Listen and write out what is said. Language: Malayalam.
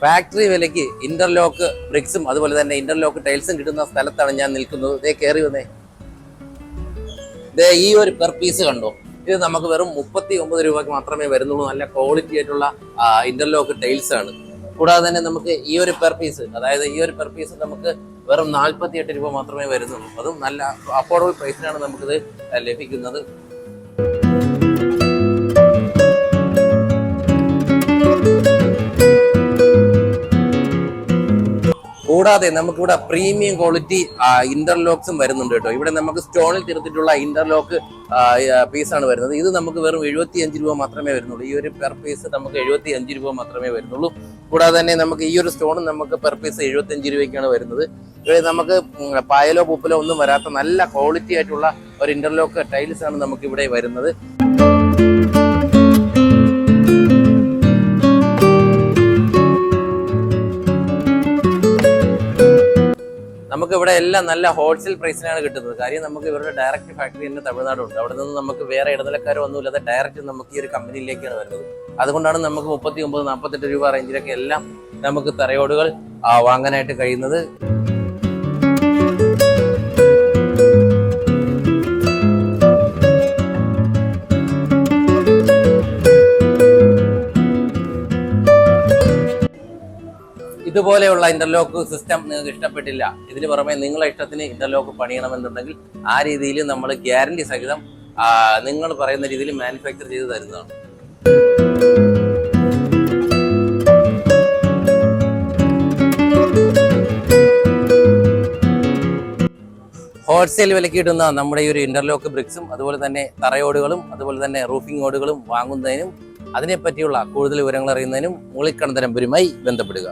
ഫാക്ടറി വിലയ്ക്ക് ഇന്റർലോക്ക് ബ്രിക്സും അതുപോലെ തന്നെ ഇന്റർലോക്ക് ടൈൽസും കിട്ടുന്ന സ്ഥലത്താണ് ഞാൻ നിൽക്കുന്നത്. ഇതേ കയറി വന്നേ. ഇതേ ഈ ഒരു പെർ പീസ് കണ്ടോ? ഇത് നമുക്ക് വെറും മുപ്പത്തി ഒമ്പത് രൂപയ്ക്ക് മാത്രമേ വരുന്നുള്ളൂ. നല്ല ക്വാളിറ്റി ആയിട്ടുള്ള ഇന്റർലോക്ക് ടൈൽസ് ആണ്. കൂടാതെ തന്നെ നമുക്ക് ഈ ഒരു പെർ പീസ് അതായത് ഈ ഒരു പെർ പീസ് നമുക്ക് വെറും നാൽപ്പത്തി എട്ട് രൂപ മാത്രമേ വരുന്നുള്ളൂ. അതും നല്ല അഫോർഡബിൾ പ്രൈസിനാണ് നമുക്കിത് ലഭിക്കുന്നത്. കൂടാതെ നമുക്കിവിടെ പ്രീമിയം ക്വാളിറ്റി ഇന്റർലോക്സും വരുന്നുണ്ട് കേട്ടോ. ഇവിടെ നമുക്ക് സ്റ്റോണിൽ തീർത്തിട്ടുള്ള ഇന്റർലോക്ക് പീസാണ് വരുന്നത്. ഇത് നമുക്ക് വെറും എഴുപത്തി അഞ്ച് രൂപ മാത്രമേ വരുന്നുള്ളൂ. ഈ ഒരു പെർ പീസ് നമുക്ക് എഴുപത്തി അഞ്ച് രൂപ മാത്രമേ വരുന്നുള്ളൂ. കൂടാതെ തന്നെ നമുക്ക് ഈ ഒരു സ്റ്റോണും നമുക്ക് പെർ പീസ് എഴുപത്തി അഞ്ച് രൂപയ്ക്കാണ് വരുന്നത്. ഇവിടെ നമുക്ക് പായലോ പൂപ്പലോ ഒന്നും വരാത്ത നല്ല ക്വാളിറ്റി ആയിട്ടുള്ള ഒരു ഇന്റർലോക്ക് ടൈൽസ് ആണ് നമുക്ക് ഇവിടെ വരുന്നത്. നമുക്ക് ഇവിടെ എല്ലാം നല്ല ഹോൾസെയിൽ പ്രൈസിനാണ് കിട്ടുന്നത്. കാര്യം നമുക്ക് ഇവരുടെ ഡയറക്റ്റ് ഫാക്ടറി തന്നെ തമിഴ്നാടുണ്ട്. അവിടെ നിന്ന് നമുക്ക് വേറെ ഇടനിലക്കാരോ ഒന്നുമില്ലാതെ ഡയറക്റ്റ് നമുക്ക് ഈ ഒരു കമ്പനിയിലേക്കാണ് വരുന്നത്. അതുകൊണ്ടാണ് നമുക്ക് മുപ്പത്തി ഒമ്പത് നാൽപ്പത്തെട്ട് രൂപ റേഞ്ചിലൊക്കെ എല്ലാം നമുക്ക് തറയോടുകൾ വാങ്ങാനായിട്ട് കഴിയുന്നത്. ഇതുപോലെയുള്ള ഇന്റർലോക്ക് സിസ്റ്റം നിങ്ങൾക്ക് ഇഷ്ടപ്പെട്ടില്ല. ഇതിന് പുറമെ നിങ്ങളെ ഇഷ്ടത്തിന് ഇന്റർലോക്ക് പണിയണമെന്നുണ്ടെങ്കിൽ ആ രീതിയിൽ നമ്മൾ ഗ്യാരണ്ടി സഹിതം നിങ്ങൾ പറയുന്ന രീതിയിൽ മാനുഫാക്ചർ ചെയ്ത് തരുന്നതാണ്. ഹോൾസെയിൽ വിലക്ക് നമ്മുടെ ഈ ഒരു ഇന്റർലോക്ക് ബ്രിക്സും അതുപോലെ തന്നെ തറയോടുകളും അതുപോലെ തന്നെ റൂഫിംഗ് ഓടുകളും വാങ്ങുന്നതിനും അതിനെപ്പറ്റിയുള്ള കൂടുതൽ വിവരങ്ങൾ അറിയുന്നതിനും മൂളിക്കണ്ടരമ്പരുമായി ബന്ധപ്പെടുക.